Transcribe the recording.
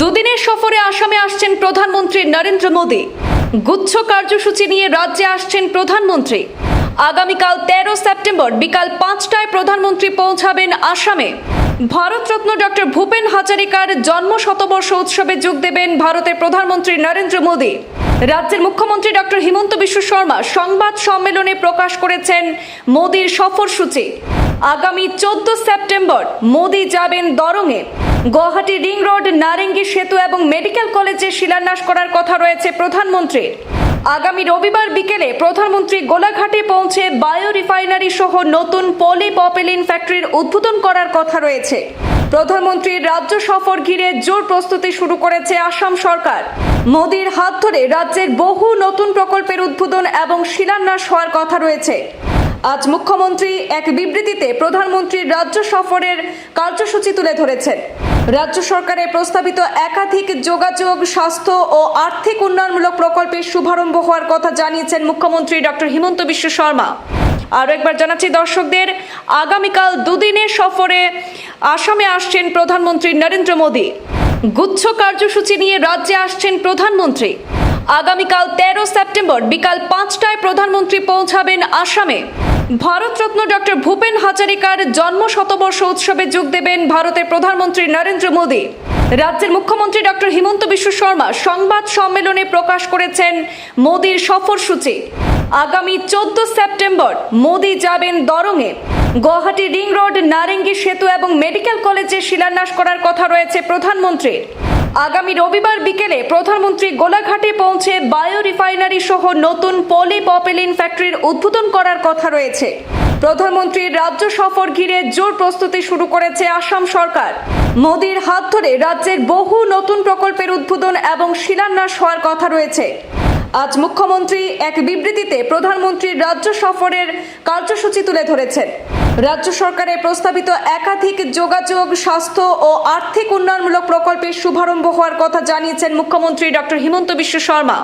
দুদিনের সফরে আসামে আসছেন প্রধানমন্ত্রী নরেন্দ্র মোদী। গুচ্ছ কার্যসূচি নিয়ে রাজ্যে আসছেন প্রধানমন্ত্রী। আগামীকাল তেরো সেপ্টেম্বর বিকাল পাঁচটায় প্রধানমন্ত্রী পৌঁছাবেন আসামে। ভারতরত্ন ডক্টর ভূপেন হাজারিকার জন্ম শতবর্ষ উৎসবে যোগ দেবেন ভারতের প্রধানমন্ত্রী নরেন্দ্র মোদী। রাজ্যের মুখ্যমন্ত্রী ডক্টর হিমন্ত বিশ্ব শর্মা সংবাদ সম্মেলনে প্রকাশ করেছেন মোদীর সফরসূচি। আগামী চোদ্দ সেপ্টেম্বর মোদী যাবেন দরঙে। গুয়াহাটি রিং রোড, নারেঙ্গি সেতু এবং মেডিকেল কলেজে শিলান্যাস করার কথা রয়েছে প্রধানমন্ত্রীর। আগামী রবিবার বিকেলে প্রধানমন্ত্রী গোলাঘাটে পৌঁছে বায়ো রিফাইনারি সহ নতুন পলি পপেলিন ফ্যাক্টরির উদ্বোধন করার কথা রয়েছে। প্রধানমন্ত্রীর রাজ্য সফর ঘিরে জোর প্রস্তুতি শুরু করেছে আসাম সরকার। মোদীর হাত ধরে রাজ্যের বহু নতুন প্রকল্পের উদ্বোধন এবং শিলান্যাস হওয়ার কথা রয়েছে। আজ মুখ্যমন্ত্রী এক বিবৃতিতে প্রধানমন্ত্রীর রাজ্য সফরের কার্যসূচি তুলে ধরেছেন। রাজ্য সরকারের প্রস্তাবিত একাধিক যোগাযোগ, স্বাস্থ্য ও আর্থিক উন্নয়নমূলক প্রকল্পের শুভারম্ভ হওয়ার কথা জানিয়েছেন মুখ্যমন্ত্রী ডক্টর হিমন্ত বিশ্ব শর্মা। আরও একবার জানাচ্ছি দর্শকদের, আগামীকাল দুদিনের সফরে আসামে আসছেন প্রধানমন্ত্রী নরেন্দ্র মোদী। গুচ্ছ কার্যসূচি নিয়ে রাজ্যে আসছেন প্রধানমন্ত্রী। আগামীকাল তেরো সেপ্টেম্বর বিকাল পাঁচটায় প্রধানমন্ত্রী পৌঁছাবেন আসামে। ভারতরত্ন ডক্টর ভূপেন হাজারিকার জন্ম শতবর্ষ উৎসবে যোগ দেবেন ভারতের প্রধানমন্ত্রী নরেন্দ্র মোদী। রাজ্যের মুখ্যমন্ত্রী ডক্টর হিমন্ত বিশ্ব শর্মা সংবাদ সম্মেলনে প্রকাশ করেছেন মোদীর সফরসূচি আগামী চোদ্দ সেপ্টেম্বর মোদী যাবেন দরঙে। গুয়াহাটি রিং রোড, নারেঙ্গি সেতু এবং মেডিকেল কলেজে শিলান্যাস করার কথা রয়েছে প্রধানমন্ত্রীর। আগামী রবিবার বিকেলে প্রধানমন্ত্রী গোলাঘাটে পৌঁছে বায়ো রিফাইনারি সহ নতুন পলি পপেলিন ফ্যাক্টরির উদ্বোধন করার কথা রয়েছে। প্রধানমন্ত্রীর রাজ্য সফর ঘিরে জোর প্রস্তুতি শুরু করেছে আসাম সরকার। মোদীর হাত ধরে রাজ্যের বহু নতুন প্রকল্পের উদ্বোধন এবং শিলান্যাস হওয়ার কথা রয়েছে। আজ মুখ্যমন্ত্রী এক বিবৃতিতে প্রধানমন্ত্রীর রাজ্য সফরের কার্যসূচি তুলে ধরেছেন। রাজ্য সরকারের প্রস্তাবিত একাধিক যোগাযোগ, স্বাস্থ্য ও আর্থিক উন্নয়নমূলক প্রকল্পের শুভারম্ভ হওয়ার কথা জানিয়েছেন মুখ্যমন্ত্রী ডক্টর হিমন্ত বিশ্ব শর্মা।